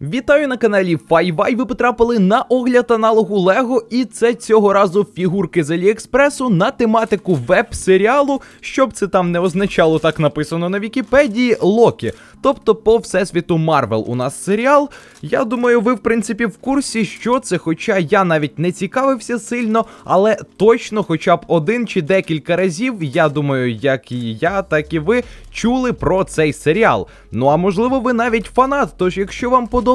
Вітаю на каналі Файвай. Ви потрапили на огляд аналогу Лего, і це цього разу фігурки з Аліекспресу на тематику веб-серіалу, щоб це там не означало так написано на Вікіпедії Локі. Тобто по всесвіту Марвел у нас серіал. Я думаю, ви в принципі в курсі, що це, хоча я навіть не цікавився сильно, але точно, хоча б один чи декілька разів, я думаю, як і я, так і ви чули про цей серіал. Ну а можливо, ви навіть фанат. Тож, якщо вам подобається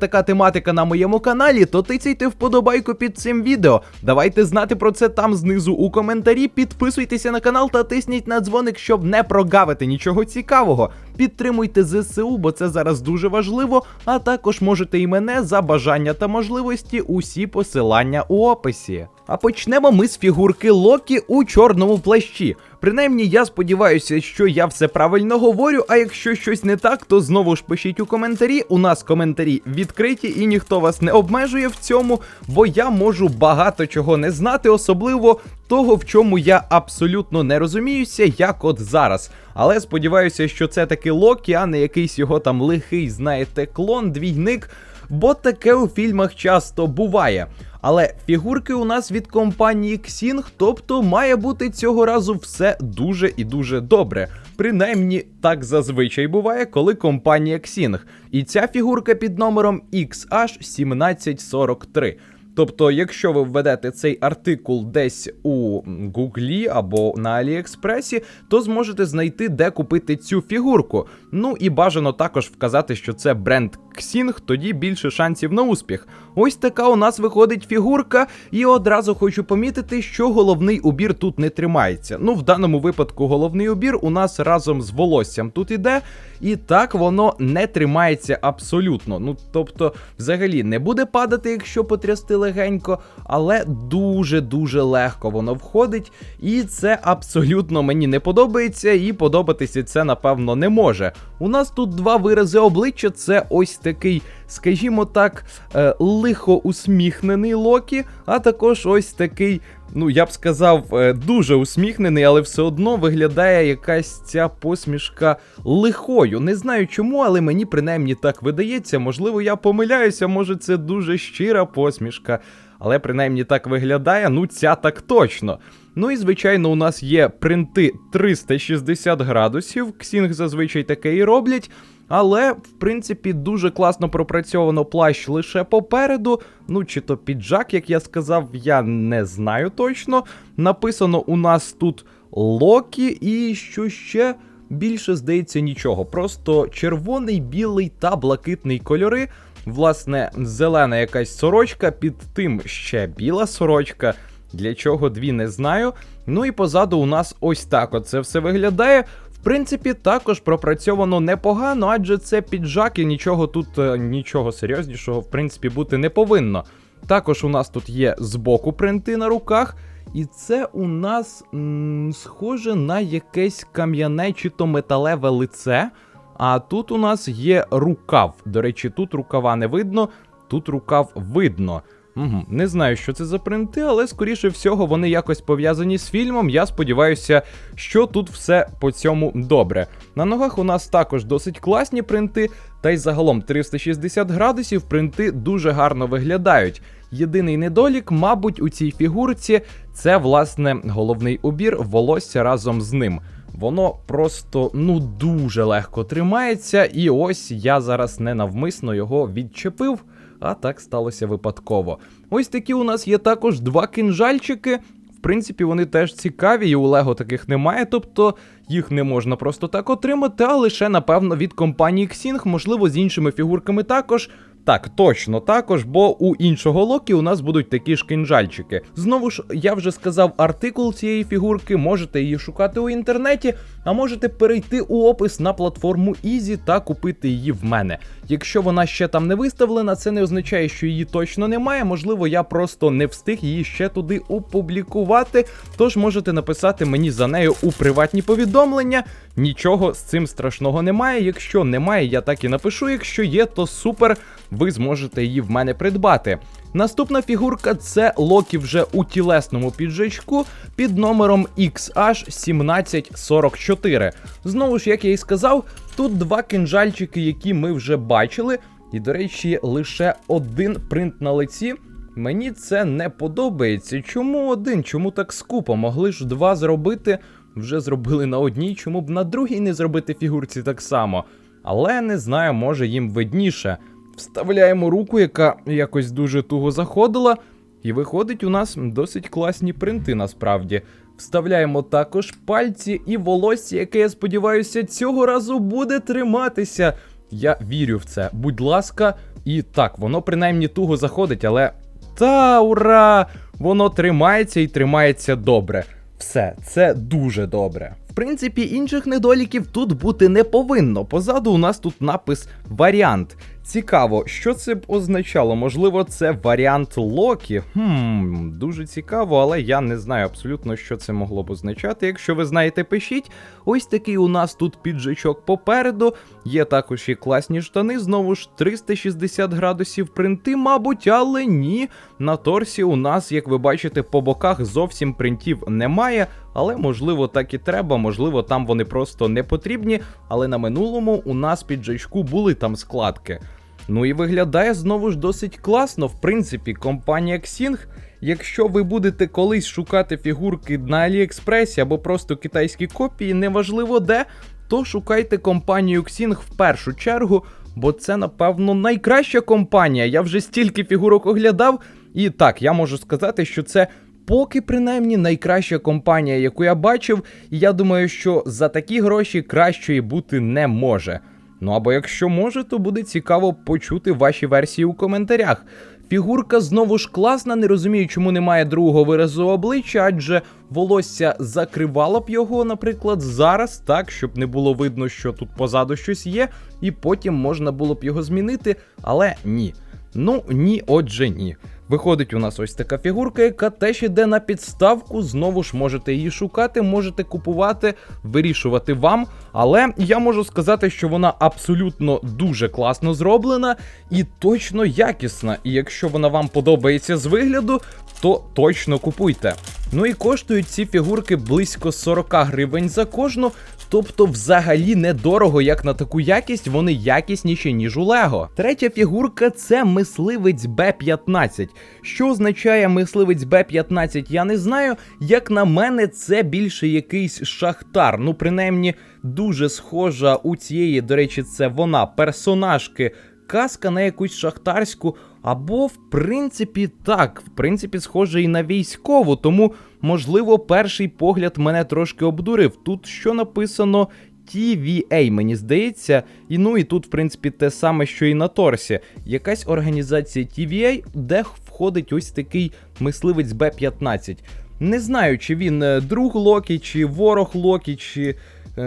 така тематика на моєму каналі, то тицяйте вподобайку під цим відео. Давайте знати про це там знизу у коментарі. Підписуйтеся на канал та тисніть на дзвоник, щоб не прогавити нічого цікавого. Підтримуйте ЗСУ, бо це зараз дуже важливо. А також можете і мене за бажання та можливості усі посилання у описі. А почнемо ми з фігурки Локі у чорному плащі. Принаймні, я сподіваюся, що я все правильно говорю. А якщо щось не так, то знову ж пишіть у коментарі. У нас коментарі відкриті, і ніхто вас не обмежує в цьому, бо я можу багато чого не знати, особливо того, в чому я абсолютно не розуміюся, як от зараз. Але сподіваюся, що це таки Локі, а не якийсь його там лихий, знаєте, клон, двійник. Бо таке у фільмах часто буває. Але фігурки у нас від компанії Xing, тобто має бути цього разу все дуже і дуже добре. Принаймні, так зазвичай буває, коли компанія Xing. І ця фігурка під номером XH1743. Тобто, якщо ви введете цей артикул десь у Гуглі або на Аліекспресі, то зможете знайти, де купити цю фігурку. Ну і бажано також вказати, що це бренд Xing, тоді більше шансів на успіх. Ось така у нас виходить фігурка, і одразу хочу помітити, що головний убір тут не тримається. Ну, в даному випадку головний убір у нас разом з волоссям тут іде, і так воно не тримається абсолютно. Ну, тобто, взагалі не буде падати, якщо потрясти легенько, але дуже-дуже легко воно входить. І це абсолютно мені не подобається, і подобатися це, напевно, не може. У нас тут два вирази обличчя: це ось такий, скажімо так, е, лихо усміхнений Локі, а також ось такий. Ну, я б сказав, е, дуже усміхнений, але все одно виглядає якась ця посмішка лихою. Не знаю чому, але мені принаймні так видається. Можливо, я помиляюся, може це дуже щира посмішка. Але принаймні так виглядає, ну ця так точно. Ну і звичайно, у нас є принти 360 градусів. Ксінг зазвичай таке і роблять. Але, в принципі, дуже класно пропрацьовано плащ лише попереду. Ну, чи то піджак, як я сказав, я не знаю точно. Написано у нас тут Локі, і що ще більше здається нічого. Просто червоний, білий та блакитний кольори. Власне, зелена якась сорочка, під тим ще біла сорочка. Для чого дві не знаю. Ну і позаду у нас ось так от це все виглядає. В принципі, також пропрацьовано непогано, адже це піджак і нічого тут, е, нічого серйознішого, в принципі, бути не повинно. Також у нас тут є збоку принти на руках, і це у нас м, схоже на якесь кам'яне чи то металеве лице. А тут у нас є рукав. До речі, тут рукава не видно, тут рукав видно. Угу. Не знаю, що це за принти, але скоріше всього вони якось пов'язані з фільмом. Я сподіваюся, що тут все по цьому добре. На ногах у нас також досить класні принти, та й загалом 360 градусів принти дуже гарно виглядають. Єдиний недолік, мабуть, у цій фігурці це власне головний убір волосся разом з ним. Воно просто ну дуже легко тримається, і ось я зараз ненавмисно його відчепив, а так сталося випадково. Ось такі у нас є також два кинжальчики. В принципі, вони теж цікаві, і у Лего таких немає, тобто їх не можна просто так отримати, а лише, напевно, від компанії Xing, можливо, з іншими фігурками також. Так, точно також, бо у іншого Локі у нас будуть такі ж кинжальчики. Знову ж, я вже сказав артикул цієї фігурки, можете її шукати у інтернеті, а можете перейти у опис на платформу Easy та купити її в мене. Якщо вона ще там не виставлена, це не означає, що її точно немає. Можливо, я просто не встиг її ще туди опублікувати. Тож можете написати мені за нею у приватні повідомлення. Нічого з цим страшного немає. Якщо немає, я так і напишу. Якщо є, то супер, ви зможете її в мене придбати. Наступна фігурка це Локі вже у тілесному піджачку під номером XH1744. Знову ж, як я і сказав, тут два кинжальчики, які ми вже бачили. І, до речі, лише один принт на лиці. Мені це не подобається. Чому один? Чому так скупо? Могли ж два зробити, вже зробили на одній, чому б на другій не зробити фігурці так само. Але не знаю, може їм видніше. Вставляємо руку, яка якось дуже туго заходила, і виходить у нас досить класні принти насправді. Вставляємо також пальці і волосся, яке, я сподіваюся, цього разу буде триматися. Я вірю в це. Будь ласка, і так, воно принаймні туго заходить, але. Та ура! Воно тримається і тримається добре. Все, це дуже добре. В принципі, інших недоліків тут бути не повинно. Позаду у нас тут напис варіант. Цікаво, що це б означало? Можливо, це варіант Локі. Хм, дуже цікаво, але я не знаю абсолютно, що це могло б означати. Якщо ви знаєте, пишіть. Ось такий у нас тут піджачок попереду. Є також і класні штани, знову ж 360 градусів принти, мабуть, але ні. На торсі у нас, як ви бачите, по боках зовсім принтів немає. Але можливо так і треба, можливо, там вони просто не потрібні. Але на минулому у нас піджачку були там складки. Ну і виглядає знову ж досить класно. В принципі, компанія Xing, якщо ви будете колись шукати фігурки на Аліекспресі або просто китайські копії, неважливо де, то шукайте компанію Xing в першу чергу, бо це, напевно, найкраща компанія. Я вже стільки фігурок оглядав, і так, я можу сказати, що це. Поки принаймні найкраща компанія, яку я бачив, і я думаю, що за такі гроші кращої бути не може. Ну або якщо може, то буде цікаво почути ваші версії у коментарях. Фігурка знову ж класна, не розумію, чому немає другого виразу обличчя, адже волосся закривало б його, наприклад, зараз, так, щоб не було видно, що тут позаду щось є, і потім можна було б його змінити, але ні. Ну ні, отже, ні. Виходить у нас ось така фігурка, яка теж іде на підставку. Знову ж можете її шукати, можете купувати, вирішувати вам. Але я можу сказати, що вона абсолютно дуже класно зроблена і точно якісна. І якщо вона вам подобається з вигляду, то точно купуйте. Ну і коштують ці фігурки близько 40 гривень за кожну. Тобто, взагалі недорого, як на таку якість, вони якісніші, ніж у Лего. Третя фігурка це мисливець Б-15. Що означає мисливець Б-15, я не знаю. Як на мене, це більше якийсь шахтар. Ну, принаймні, дуже схожа у цієї, до речі, це вона, персонажки. Казка на якусь шахтарську, або, в принципі, так, в принципі, схоже і на військову, тому, можливо, перший погляд мене трошки обдурив. Тут що написано TVA, мені здається, і ну і тут, в принципі, те саме, що і на торсі. Якась організація TVA, де входить ось такий мисливець Б-15. Не знаю, чи він е, друг Локі, чи ворог Локі, чи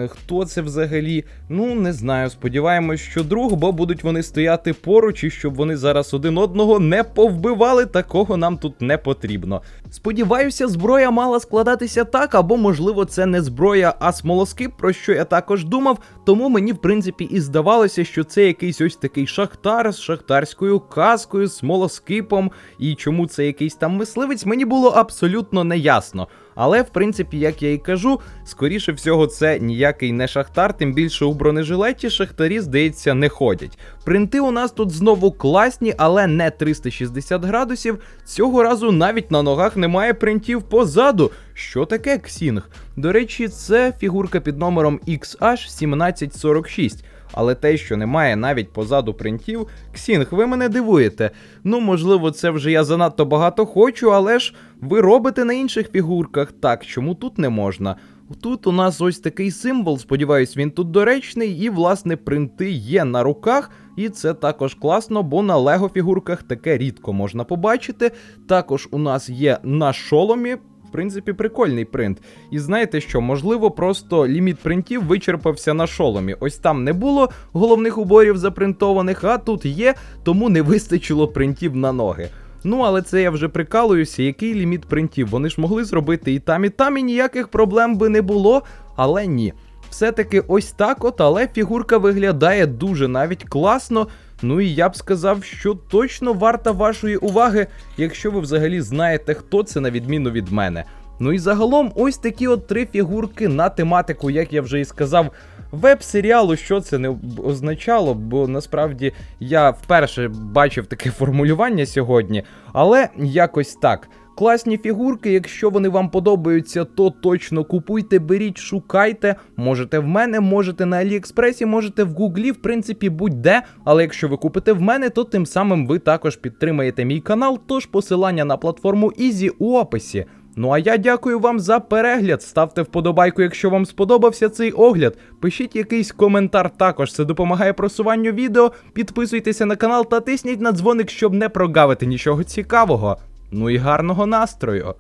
хто це взагалі. Ну, не знаю. Сподіваємось, що друг, бо будуть вони стояти поруч, і щоб вони зараз один одного не повбивали, такого нам тут не потрібно. Сподіваюся, зброя мала складатися так, або, можливо, це не зброя, а смолоскип, про що я також думав. Тому мені, в принципі, і здавалося, що це якийсь ось такий шахтар з шахтарською каскою, смолоскипом, і чому це якийсь там мисливець, мені було абсолютно неясно. Але, в принципі, як я і кажу, скоріше всього, це ніякий не шахтар, тим більше у бронежилеті шахтарі, здається, не ходять. Принти у нас тут знову класні, але не 360 градусів. Цього разу навіть на ногах немає принтів позаду. Що таке ксінг? До речі, це фігурка під номером XH1746. Але те, що немає навіть позаду принтів, Ксінг, ви мене дивуєте. Ну, можливо, це вже я занадто багато хочу, але ж ви робите на інших фігурках. Так, чому тут не можна? Тут у нас ось такий символ, сподіваюсь, він тут доречний, і, власне, принти є на руках, і це також класно, бо на лего фігурках таке рідко можна побачити. Також у нас є на шоломі. В принципі, прикольний принт. І знаєте що, можливо, просто ліміт принтів вичерпався на шоломі. Ось там не було головних уборів запринтованих, а тут є, тому не вистачило принтів на ноги. Ну, але це я вже прикалуюся, який ліміт принтів. Вони ж могли зробити і там, і там, і ніяких проблем би не було, але ні. Все-таки ось так от, але фігурка виглядає дуже навіть класно. Ну і я б сказав, що точно варта вашої уваги, якщо ви взагалі знаєте, хто це, на відміну від мене. Ну і загалом, ось такі от три фігурки на тематику, як я вже і сказав, веб-серіалу, що це не означало, бо насправді я вперше бачив таке формулювання сьогодні, але якось так. Класні фігурки, якщо вони вам подобаються, то точно купуйте, беріть, шукайте. Можете в мене, можете на Аліекспресі, можете в Гуглі, в принципі, будь-де. Але якщо ви купите в мене, то тим самим ви також підтримаєте мій канал, тож посилання на платформу Easy у описі. Ну а я дякую вам за перегляд. Ставте вподобайку, якщо вам сподобався цей огляд. Пишіть якийсь коментар також, це допомагає просуванню відео. Підписуйтеся на канал та тисніть на дзвоник, щоб не прогавити нічого цікавого. Ну і гарного настрою.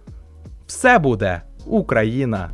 Все буде Україна!